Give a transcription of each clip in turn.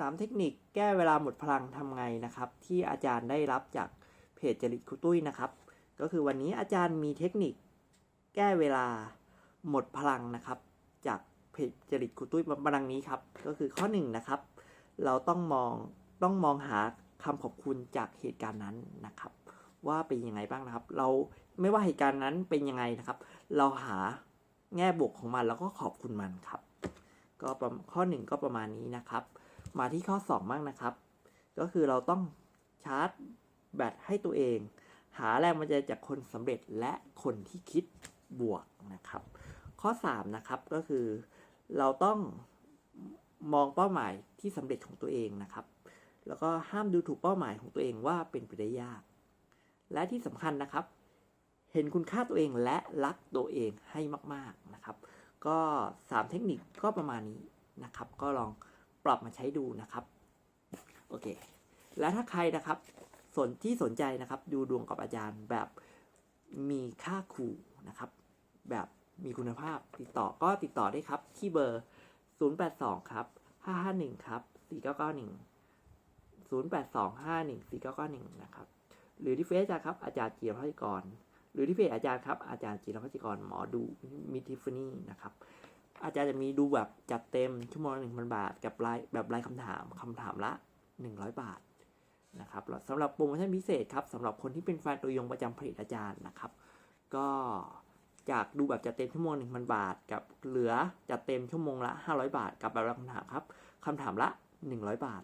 สามเทคนิคแก้เวลาหมดพลังทำไงนะครับ ที่อาจารย์ได้รับจากเพจจริตครูตุ้ยนะครับ ก็คือวันนี้อาจารย์มีเทคนิคแก้เวลาหมดพลังนะครับ จากเพจจริตครูตุ้ยมาดังนี้ครับ ก็คือข้อหนึ่งนะครับ เราต้องมองต้องมองหาคำขอบคุณจากเหตุการณ์นั้นนะครับ ว่าเป็นยังไงบ้างนะครับ เราไม่ว่าเหตุการณ์นั้นเป็นยังไงนะครับ เราหาแง่บวกของมันแล้วก็ขอบคุณมันครับ ก็ข้อหนึ่งก็ประมาณนี้นะครับ มาที่ข้อสองบ้างนะครับ ก็คือเราต้องชาร์จแบตให้ตัวเอง หาแรงบันดาลใจจากคนสำเร็จและคนที่คิดบวกนะครับ ข้อ 3 นะครับก็คือเราต้องมองเป้าหมายที่สำเร็จของตัวเองนะครับ แล้วก็ห้ามดูถูกเป้าหมายของตัวเองว่าเป็นไปได้ยาก และที่สำคัญนะครับ เห็นคุณค่าตัวเองและรักตัวเองให้มาก ๆนะครับ ก็ 3 เทคนิคก็ประมาณนี้นะครับ ก็ลอง ปรับมาใช้ดูนะครับ โอเค และถ้าใครนะครับ สนที่สนใจนะครับ ดูดวงกับอาจารย์แบบมีค่าคู่นะครับ แบบมีคุณภาพติดต่อก็ติดต่อได้ครับ ที่เบอร์ 082 ครับ 551 ครับ 4991 0825149991 นะครับ หรือที่เฟซอาจารย์ครับอาจารย์จีรพัฒกร หรือที่เพจอาจารย์ครับอาจารย์จีรพัฒกรหมอดูมิทิฟนี่นะครับ อาจารย์จะมีดูแบบจัดเต็มชั่วโมงละหนึ่งพันบาท กับรายแบบรายคำถามคำถามละ 100 บาทนะครับแล้วสำหรับโปรโมชั่นพิเศษครับสำหรับคนที่เป็นแฟนตัวยงประจำเพจอาจารย์นะครับ ก็จากดูแบบจัดเต็มชั่วโมง1,000 บาท กับเหลือจัดเต็มชั่วโมงละ 500 บาท กับแบบรายคำถามครับคำถามละ 100 บาท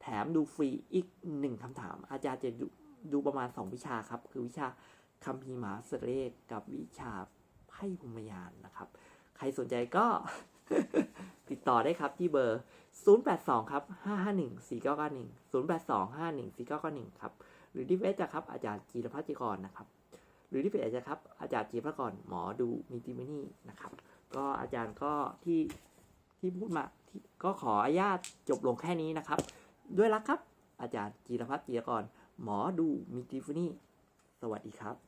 แถมดูฟรีอีก 1คำถาม อาจารย์จะดูดูประมาณ 2 วิชาครับ คือวิชาคัมภีร์มหาเสเลขกับวิชาไพ่ภูมิยานนะครับ ใครสนใจก็ติดต่อได้ครับที่เบอร์ 082 ครับ 551 4991 082 551 4991 ครับ หรือที่เฟซจะครับอาจารย์จีรพัฒน์จิกรนะครับ หรือที่เพจอาจารย์ครับอาจารย์จีรพัฒน์กรหมอดูมิติมินี่นะครับ ก็อาจารย์ก็ที่ที่พูดมาที่ก็ขออนุญาตจบลงแค่นี้นะครับ ด้วยรักครับ อาจารย์จีรพัฒน์จีรกรหมอดูมิติมินี่ สวัสดีครับ